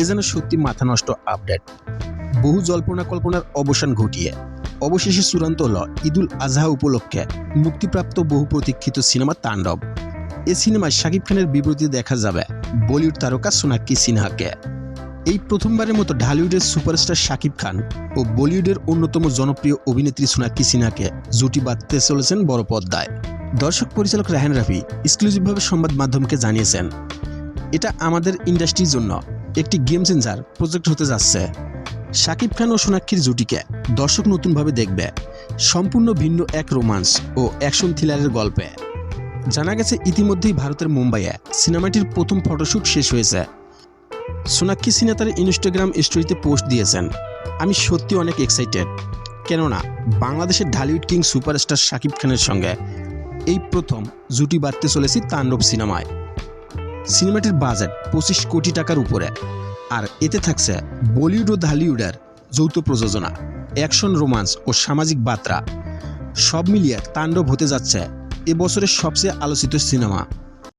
এ যেন সত্যি মাথা নষ্ট আপডেট। বহু জল্পনা কল্পনার অবসান ঘটিয়ে। অবশেষে চূড়ান্ত হল ঈদুল আজহা উপলক্ষে মুক্তিপ্রাপ্ত বহু প্রতীক্ষিত সিনেমা তাণ্ডব। এ সিনেমায় শাকিব খানের বিপরীতে দেখা যাবে বলিউড তারকা সোনাক্ষী সিনহাকে। এই প্রথমবারের মতো ঢালিউডের সুপারস্টার শাকিব খান ও বলিউডের অন্যতম জনপ্রিয় অভিনেত্রী সোনাক্ষী সিনহাকে জুটি বাঁধতে চলেছেন বড় পর্দায়। দর্শক পরিচালক রাহেন রাফি এক্সক্লুসিভভাবে সংবাদ মাধ্যমকে জানিয়েছেন, এটা আমাদের ইন্ডাস্ট্রির জন্য একটি গেম চেঞ্জার প্রজেক্ট হতে যাচ্ছে। শাকিব খান ও সোনাক্ষীর জুটিকে দর্শক নতুনভাবে দেখবে। সম্পূর্ণ ভিন্ন এক রোমান্স ও অ্যাকশন থ্রিলারের গল্পে। জানা গেছে ইতিমধ্যেই ভারতের মুম্বাইয়ে সিনেমাটির প্রথম ফটোশ্যুট শেষ হয়েছে। সোনাক্ষী সিনহা তার ইনস্টাগ্রাম স্টোরিতে পোস্ট দিয়েছেন, আমি সত্যি অনেক এক্সাইটেড কেননা, বাংলাদেশের ঢালিউড কিং সুপারস্টার শাকিব খানের সঙ্গে এই প্রথম জুটি বাঁধতে চলেছি তাণ্ডব সিনেমায়। সিনেমাটির বাজেট পঁচিশ কোটি টাকার উপরে। আর এতে থাকছে বলিউড ও ঢালিউডের যৌথ প্রযোজনা, অ্যাকশন, রোমান্স ও সামাজিক বার্তা। সব মিলিয়ে তাণ্ডব হতে যাচ্ছে এবছরের সবচেয়ে আলোচিত সিনেমা।